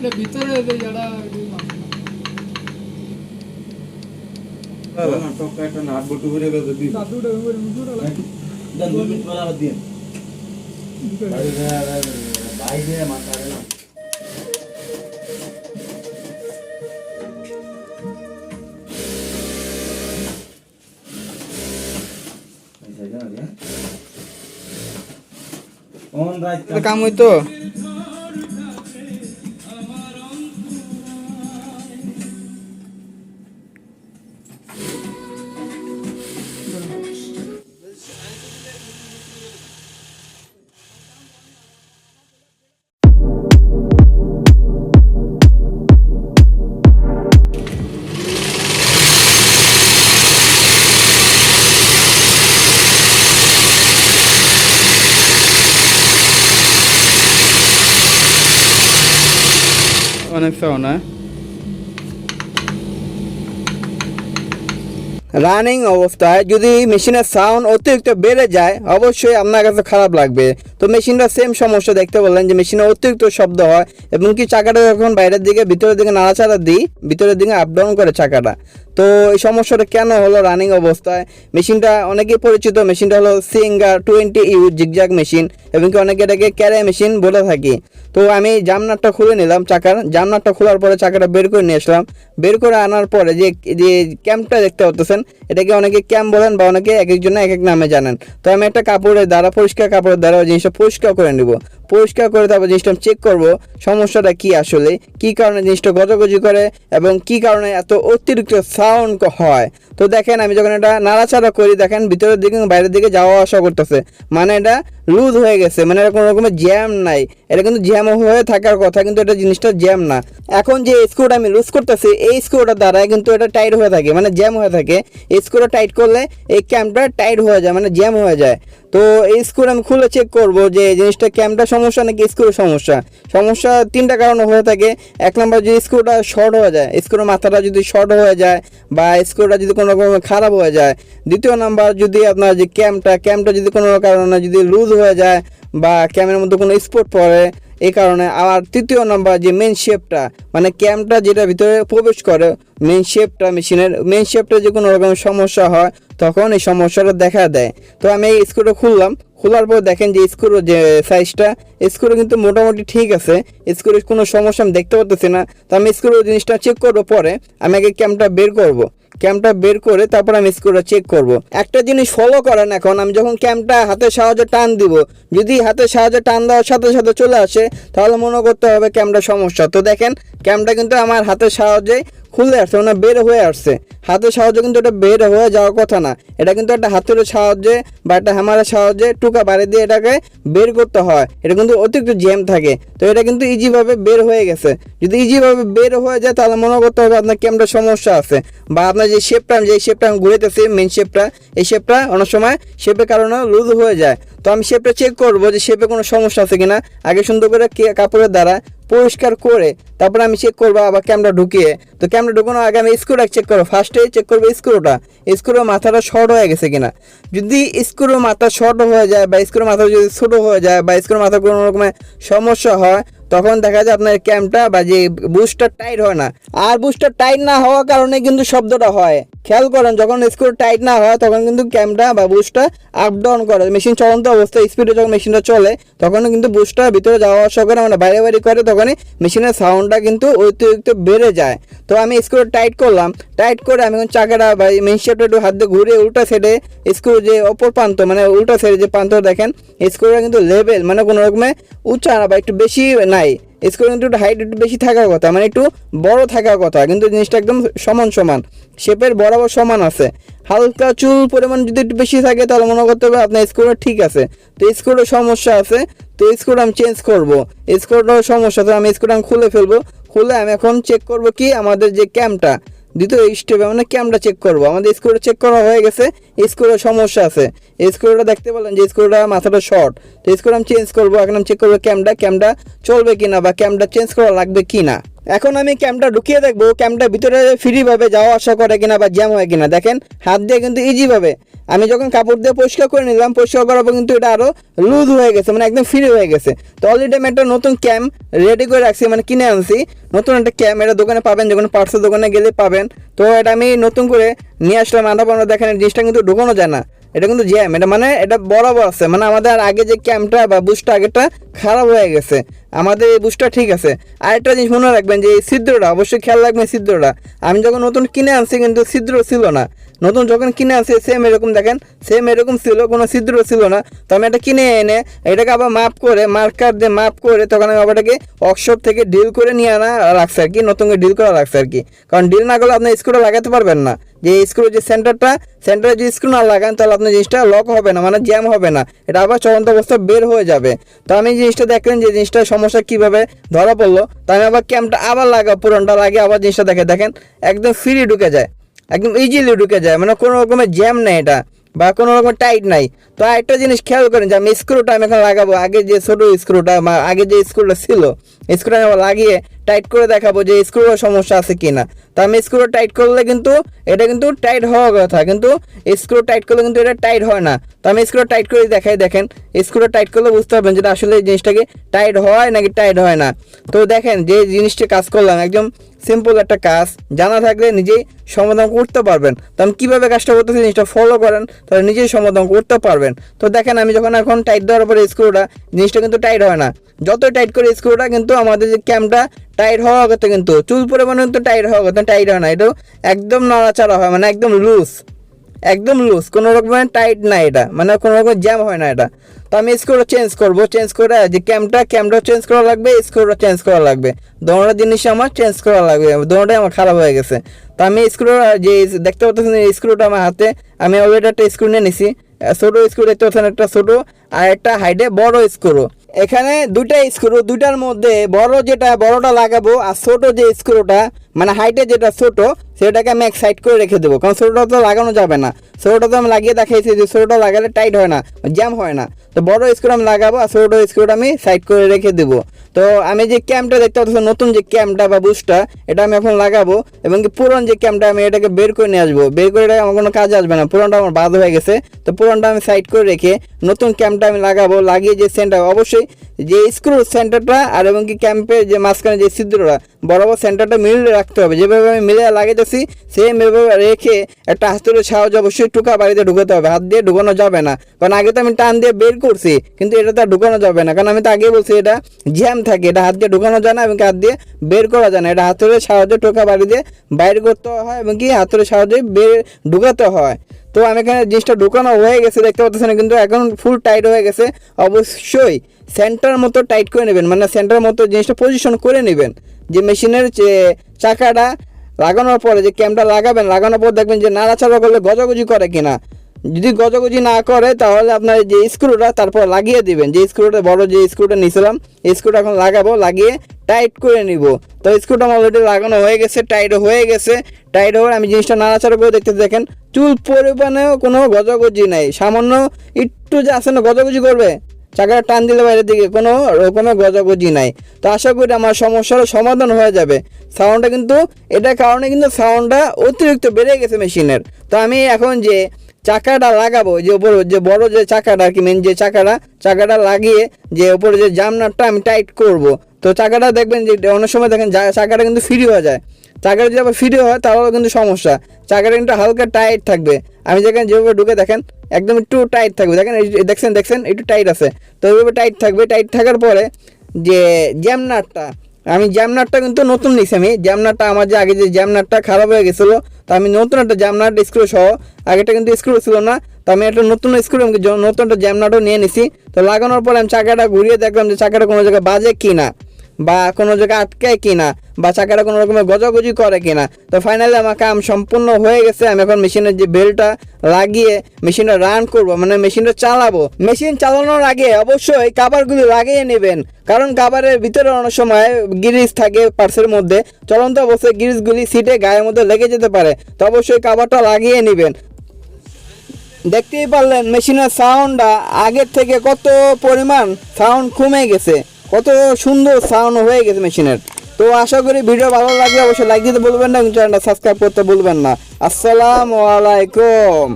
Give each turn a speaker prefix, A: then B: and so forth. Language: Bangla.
A: এটা ভিতরে যারা
B: টপকা একটা
C: অনেক সাউন্ড রানিং অবস্থায় যদি মেশিনের সাউন্ড অতিরিক্ত বেড়ে যায়, অবশ্যই আপনার কাছে খারাপ লাগবে। তো মেশিনটা সেম সমস্যা দেখতে বললেন যে, মেশিনে অতিরিক্ত শব্দ হয় এবং কি চাকাটা যখন বাইরের দিকে, ভিতরের দিকে নাড়াচাড়া দিই, ভিতরের দিকে আপ ডাউন করে চাকাটা। তো এই সমস্যাটা কেন হলো রানিং অবস্থায়? মেশিনটা অনেকেই পরিচিত, মেশিনটা হলো Singer twenty U zigzag machine এবং কি অনেকে এটাকে ক্যারে মেশিন বলে থাকি। তো আমি জামনাটটা খুলে নিলাম চাকার, জামনাটটা খোলার পরে চাকাটা বের করে নিয়ে আসলাম। বের করে আনার পরে যে যে ক্যাম্পটা দেখতে পাচ্ছেন এটাকে অনেকে ক্যাম্প বলেন বা অনেকে এক একজন এক এক নামে জানেন। তো আমি একটা কাপড়ের দ্বারা, পরিষ্কার কাপড়ের দ্বারা জিনিসটা পরিষ্কার করে নিব। পরিষ্কার করে তারপর জিনিসটা চেক করব, সমস্যাটা কি আসলে, কি কারণে জিনিসটা গজগজি করে এবং কি কারণে এত অতিরিক্ত সাউন্ড হয়। তো দেখেন আমি যখন এটা নাড়াচাড়া করি, দেখেন ভিতরের দিকে বাইরের দিকে যাওয়া আসা করতেছে। মানে এটা লুজ হয়ে গেছে মানে এটা কোনো রকমের জ্যাম নাই। এটা কিন্তু জ্যাম হয়ে থাকার কথা, কিন্তু এটা জিনিসটা জ্যাম না। এখন যে স্ক্রুটা আমি লুজ করতেছি, এই স্ক্রুটার দ্বারা কিন্তু এটা টাইট হয়ে থাকে মানে জ্যাম হয়ে থাকে। এই স্ক্রুটা টাইট করলে এই ক্যাম্পটা টাইট হয়ে যায় মানে জ্যাম হয়ে যায়। তো এই স্ক্রু আমি খুলে চেক করব যে জিনিসটা ক্যামটা সমস্যা নাকি স্ক্রুর সমস্যা? সমস্যা তিনটা কারণে হয়ে থাকে। এক নম্বর যদি স্ক্রুটা শর্ট হয়ে যায় স্ক্রুর মাথাটা যদি শর্ট হয়ে যায় বা স্ক্রুটা যদি কোনো রকম খারাপ হয়ে যায়। দ্বিতীয় নাম্বার যদি আপনার যে ক্যামটা ক্যামটা যদি কোনো কারণে যদি লুজ হয়ে যায় বা ক্যামের মধ্যে কোনো স্পট পড়ে এই কারণে আর তৃতীয় নাম্বার যে মেন শেপটা মানে ক্যাম্পটা যেটা ভিতরে প্রবেশ করে মেন শেপটা মেশিনের মেন শেপটা যে কোনো রকম সমস্যা হয়, তখন এই সমস্যাটা দেখা দেয়। তো আমি এই স্ক্রুটা খুললাম, খোলার পর দেখেন যে স্ক্রু যে সাইজটা স্ক্রু কিন্তু মোটামুটি ঠিক আছে স্ক্রুর কোনো সমস্যা আমি দেখতে পাচ্ছি না। তো আমি স্ক্রু জিনিসটা চেক করব পরে আমি আগে ক্যাম্পটা বের করব। ক্যাম্পটা বের করে তারপর আমি স্ক্রুটা চেক করব। একটা জিনিস ফলো করেন এখন, আমি যখন ক্যাম্পটা হাতের সাহায্যে টান দিব, যদি হাতের সাহায্যে টান দেওয়ার সাথে সাথে চলে আসে, তাহলে মনে করতে হবে ক্যাম্পটা সমস্যা। তো দেখেন ক্যাম্পটা কিন্তু আমার হাতের সাহায্যে খুলে আসছে মানে বের হয়ে আসছে। হাতের সাহায্যে কিন্তু এটা বের হয়ে যাওয়ার কথা না। এটা কিন্তু একটা হাতের সাহায্যে বা একটা হ্যামারের সাহায্যে টুকা বাড়ি দিয়ে এটাকে বের করতে হয়। এটা কিন্তু অতিরিক্ত জ্যাম থাকে। তো এটা কিন্তু ইজিভাবে বের হয়ে গেছে। যদি ইজিভাবে বের হয়ে যায়, তাহলে মনে করতে হবে আপনার ক্যামটা সমস্যা আছে। বা আপনার যে শেপটা যে শেপটা আমি ঘুরেতেছি মেন শেপটা এই শেপটা অনেক সময় শেপের কারণে লুজ হয়ে যায়। তো আমি শেপটা চেক করব যে শেপে কোনো সমস্যা আছে কিনা। আগে সুন্দর করে কাপড়ের দ্বারা পরিষ্কার করে তারপরে আমি চেক করব আবার ক্যামেরা ঢুকিয়ে। তো ক্যামেরা ঢুকানোর আগে আমি স্ক্রুটা চেক করব। ফার্স্টে চেক করব স্ক্রুটা স্ক্রুর মাথাটা শর্ট হয়ে গেছে কিনা। যদি স্ক্রুর মাথা শর্ট হয়ে যায় বা স্ক্রুর মাথা যদি ছোটো হয়ে যায় বা স্ক্রুর মাথা কোনো রকমের সমস্যা হয় তখন দেখা যায় আপনার ক্যাম্পটা বা যে বুস্টার টাইট হয় না। আর বুস্টার টাইট না হওয়ার কারণে কিন্তু শব্দটা হয়। খেয়াল করেন, যখন স্ক্রু টাইট না হয়, তখন কিন্তু ক্যাম্পটা বা বুস্টটা আপ ডাউন করে। মেশিন চলন্ত অবস্থায় স্পিডে যখন মেশিনটা চলে তখন কিন্তু বুস্টটা ভিতরে যাওয়া আসা করে মানে বাইরে বাইরে করে, তখনই মেশিনের সাউন্ডটা কিন্তু অতিরিক্ত বেড়ে যায়। তো আমি স্ক্রু টাইট করলাম। টাইট করে আমি চাকাটা বা শেপটা একটু হাত দিয়ে ঘুরে উল্টা সাইডে স্ক্রু যে অপর প্রান্ত মানে উল্টা সাইডে যে প্রান্ত দেখেন স্ক্রুটা কিন্তু লেভেল মানে কোনো রকমের উঁচা না বা একটু বেশি নাই। স্ক্রু কিন্তু হাইট একটু বেশি থাকার কথা মানে একটু বড় থাকার কথা, কিন্তু জিনিসটা একদম সমান সমান। শেপের বরাবর সমান আছে। হালকা চুল পরিমাণ যদি একটু বেশি থাকে, তাহলে মনে করতে হবে আপনার স্কোরটা ঠিক আছে। তো স্ক্রুটার সমস্যা আছে, তো স্কোর আমি চেঞ্জ করব। স্ক্রুটার সমস্যা আছে আমি স্কোরটা আমি খুলে ফেলব। খুলে আমি এখন চেক করব কি আমাদের যে ক্যামটা দ্বিতীয় স্টেপে মানে ক্যামটা চেক করব? আমাদের স্ক্রুটা চেক করা হয়ে গেছে স্ক্রুর সমস্যা আছে। স্ক্রুটা দেখতে পেলেন যে স্ক্রুটা মাথাটা শর্ট তো স্ক্রু আমি চেঞ্জ করব, এখন আমি চেক করব ক্যামটা ক্যামটা চলবে কিনা বা ক্যামটা চেঞ্জ করা লাগবে কিনা। এখন আমি ক্যামটা ঢুকিয়ে দেখব ক্যামটা ভিতরে ফ্রিভাবে যাওয়া আসা করে কিনা বা জ্যাম হয় কিনা। দেখেন, হাত দিয়ে কিন্তু ইজিভাবে আমি যখন কাপড় দিয়ে পরিষ্কার করে নিলাম, পরিষ্কার করার পর কিন্তু এটা আরও লুজ হয়ে গেছে মানে একদম ফ্রি হয়ে গেছে। তো অলরেডি আমি একটা নতুন ক্যাম রেডি করে রাখছি মানে কিনে আনছি। নতুন একটা ক্যাম এটা দোকানে পাবেন, যখন পার্সেল দোকানে গেলে পাবেন। তো এটা আমি নতুন করে নিয়ে আসলাম আধা পানো দেখেন, জিনিসটা কিন্তু ঢুকানো যায় না। এটা কিন্তু জ্যাম এটা মানে এটা বরাবর আছে। মানে আমাদের আগে যে ক্যাম্পটা বা বুস্টটা আগেটা খারাপ হয়ে গেছে। আমাদের এই বুস্টটা ঠিক আছে। আরেকটা জিনিস মনে রাখবেন যে এই ছিদ্রটা, অবশ্যই খেয়াল রাখবেন ছিদ্রটা। আমি যখন নতুন কিনে আনছি কিন্তু ছিদ্র ছিল না। নতুন যখন কিনে আনছি সেম এরকম দেখেন সেম এরকম ছিল, কোনো ছিদ্র ছিল না। তো আমি এটা কিনে এনে, এটাকে আবার মাপ করে মার্কার দিয়ে মাপ করে তখন আমি আবার এটাকে ওয়ার্কশপ থেকে ডিল করে নিয়ে আনা রাখছে আর কি, নতুন করে ডিল করা রাখছে আর কি। কারণ ডিল না করলে আপনি স্ক্রুটা লাগাতে পারবেন না। যে স্ক্রু যে সেন্টারটা সেন্টারে যদি স্ক্রু না লাগান, তাহলে আপনার জিনিসটা লক হবে না মানে জ্যাম হবে না। এটা আবার চলন্ত অবস্থা বের হয়ে যাবে। তো আমি জিনিসটা দেখলেন যে জিনিসটার সমস্যা কীভাবে ধরা পড়ল। তো আমি আবার ক্যাম্পটা আবার লাগা পুরনটা লাগিয়ে আবার জিনিসটা দেখে দেখেন, একদম ফ্রি ঢুকে যায়। একদম ইজিলি ঢুকে যায় মানে কোনো রকমের জ্যাম নেই এটা। বা কোনো রকম টাইট নাই। তো একটা জিনিস খেয়াল করেন যে আমি স্ক্রুটা আমি এখন লাগাবো। আগে যে ছোটো স্ক্রুটা আগে যে স্ক্রুটা ছিল স্ক্রুটা আমি লাগিয়ে টাইট করে দেখাবো যে স্ক্রুর সমস্যা আছে কি না তো আমি স্ক্রু টাইট করলে কিন্তু এটা কিন্তু টাইট হওয়ার কথা, কিন্তু স্ক্রু টাইট করলে কিন্তু এটা টাইট হয় না। তো আমি স্ক্রু টাইট করে দেখাই, দেখেন স্ক্রুটা টাইট করলে বুঝতে পারবেন যেটা আসলে জিনিসটাকে টাইট হয় নাকি টাইট হয় না। তো দেখেন যে জিনিসটি কাজ করলাম, একদম সিম্পল একটা কাজ, জানা থাকলে নিজেই সমাধান করতে পারবেন। তো আমি কীভাবে কাজটা করতেছি জিনিসটা ফলো করেন, তাহলে নিজেই সমাধান করতে পারবেন। তো দেখেন, আমি যখন এখন টাইট দেওয়ার পরে স্ক্রুটা জিনিসটা কিন্তু টাইট হয় না। যত টাইট করে স্ক্রুটা কিন্তু আমাদের যে ক্যাম্পটা টাইট হওয়া কথা কিন্তু, চুল পরিমাণে কিন্তু টাইট হওয়া কথা টাইট হয় না। এটাও একদম নাড়াচাড়া হয় মানে একদম লুজ একদম লুজ কোনো রকমের টাইট না এটা মানে কোনো রকম জ্যাম হয় না এটা। তো আমি স্ক্রুটা চেঞ্জ করব চেঞ্জ করে, যে ক্যামটা ক্যামটা চেঞ্জ করা লাগবে স্ক্রুটা চেঞ্জ করা লাগবে। দোনোটা জিনিস আমার চেঞ্জ করা লাগবে, দোনোটাই আমার খারাপ হয়ে গেছে। তো আমি স্ক্রু যে দেখতে পাচ্ছেন এই স্ক্রুটা আমার হাতে, আমি অলরেডি একটা স্ক্রু নিয়ে নিছি। ছোটো স্ক্রু দেখতে পাচ্ছেন একটা ছোটো আর একটা হাইডে বড় স্ক্রু এখানে দুইটা স্ক্রু দুইটার মধ্যে বড় যেটা, বড়টা লাগাবো আর ছোট যে স্ক্রুটা মানে হাইটে যেটা ছোট, সেটাকে আমি এক সাইড করে রেখে দেবো। কারণ ছোটোটা তো লাগানো যাবে না। ছোটোটা তো আমি লাগিয়ে দেখাইছি যে ছোটোটা লাগালে টাইট হয় না জ্যাম হয় না। তো বড় স্ক্রু আমি লাগাবো আর ছোটো স্ক্রুটা আমি সাইড করে রেখে দেবো। তো আমি যে ক্যাম্পটা দেখতে পাচ্ছি, নতুন যে ক্যাম্পটা বা বুস্টটা এটা আমি এখন লাগাবো এবং কি পুরন যে ক্যাম্পটা আমি এটাকে বের করে নিয়ে আসব। বের করে আমার কোনো কাজে আসবে না। পুরনটা আমার বাদ হয়ে গেছে। তো পুরনটা আমি সাইড করে রেখে নতুন ক্যাম্পটা আমি লাগাবো। লাগিয়ে যে সেন্টার অবশ্যই যে স্ক্রু সেন্টারটা আর এবং কি ক্যাম্পের যে মাঝখানে যে ছিদ্রটা বরাবর সেন্টারটা মিলে রাখতে হবে। যেভাবে আমি মিলে লাগাইতেছি সেম এভাবে রেখে একটা হাতের সাহায্য অবশ্যই টুকা বাড়িতে ঢুকাতে হবে। হাত দিয়ে ঢুকানো যাবে না। কারণ আগে তো আমি টান দিয়ে বের করছি, কিন্তু এটা তো ঢুকানো যাবে না। কারণ আমি তো আগে বলছি এটা জ্যাম থাকে, এটা হাত দিয়ে ঢুকানো যায় না এবং হাত দিয়ে বের করা যায় না। এটা হাতের সাহায্যে টোকা বাড়ি দিয়ে বাইর করতে হয় এবং কি হাতের সাহায্যে বের ঢুকাতে হয়। তো আমি এখানে জিনিসটা ঢুকানো হয়ে গেছে, দেখতে পাচ্ছেন কিন্তু এখন ফুল টাইট হয়ে গেছে। অবশ্যই সেন্টার মতো টাইট করে নেবেন। মানে সেন্টার মতো জিনিসটা পজিশন করে নেবেন। যে মেশিনের যে চাকাটা লাগানোর পরে, যে ক্যামটা লাগাবেন, লাগানোর পর দেখবেন যে নাড়াচাড়া করলে গজাগজি করে কিনা। যদি গজাগজি না করে, তাহলে আপনার যে স্ক্রুটা তারপর লাগিয়ে দিবেন। যে স্ক্রুটা বড় যে স্ক্রুটা নিয়েছিলাম এই স্ক্রুটা এখন লাগাবো, লাগিয়ে টাইট করে নিব। তো স্ক্রুটা আমার অলরেডি লাগানো হয়ে গেছে টাইট হয়ে গেছে। টাইট হয়ে আমি জিনিসটা নাড়াচাড়া করে দেখতে দেখেন, চুল পরিমাণেও কোনো গজাগজি নাই। সামান্য একটু যে আসে না, গজাগজি করবে? চাকাটা টান দিলে বাইরের দিকে কোনো রকমের গজাগজি নাই। তো আশা করি আমার সমস্যার সমাধান হয়ে যাবে। সাউন্ডটা কিন্তু, এটার কারণে কিন্তু সাউন্ডটা অতিরিক্ত বেড়ে গেছে মেশিনের। তো আমি এখন যে চাকাটা লাগাবো, যে উপর, যে বড় যে চাকাটা আর কি মেন যে চাকাটা চাকাটা লাগিয়ে যে উপরে যে জামনারটা আমি টাইট করব তো চাকাটা দেখবেন যে অনেক সময় দেখেন চাকাটা কিন্তু ফ্রি হয়ে যায়। চাকাটা যদি আবার ফ্রি হয়, তাহলেও কিন্তু সমস্যা। চাকাটা কিন্তু হালকা টাইট থাকবে। আমি যেখানে যেভাবে ঢুকে দেখেন, একদম একটু টাইট থাকবে। দেখেন দেখছেন দেখছেন, একটু টাইট আছে। তো ওইভাবে টাইট থাকবে। টাইট থাকার পরে যে জ্যামনারটা আমি জ্যামনারটা কিন্তু নতুন নিছি আমি। জ্যামনারটা আমার যে আগে যে জ্যামনারটা খারাপ হয়ে গেছিল, তো আমি নতুন একটা জ্যামনার স্ক্রু সহ আগেটা কিন্তু স্ক্রু ছিল না। তো আমি একটা নতুন স্ক্রু নতুন একটা জ্যামনারও নিয়ে নিছি। তো লাগানোর পরে আমি চাকাটা ঘুরিয়ে দেখলাম যে চাকাটা কোনো জায়গায় বাজে কি না বা কোনো জায়গায় আটকায় কিনা বা চাকাটা কোনো রকমের গজাগজি করে কিনা। তো ফাইনালি আমার কাম সম্পূর্ণ হয়ে গেছে, আমি এখন মেশিনের যে বেলটা লাগিয়ে মেশিনটা রান করব মানে মেশিনটা চালাবো। মেশিন চালানোর আগে অবশ্যই কাবারগুলি লাগিয়ে নেবেন, কারণ কাবারের ভিতরে অনেক সময় গিরিজ থাকে পার্সের মধ্যে, চলন্ত অবস্থায় গিরিজগুলি সিটে গায়ের মধ্যে লেগে যেতে পারে, তো অবশ্যই কাবারটা লাগিয়ে নেবেন। দেখতেই পারলেন মেশিনের সাউন্ডটা আগের থেকে কত পরিমাণ সাউন্ড কমে গেছে। কত সুন্দর সাউন্ড হয়ে গেছে মেশিনের তো আশা করি ভিডিও ভালো লাগলে অবশ্যই লাইক দিতে বলবেন না চ্যানেলটা সাবস্ক্রাইব করতে বলবেন না। আসসালামু আলাইকুম।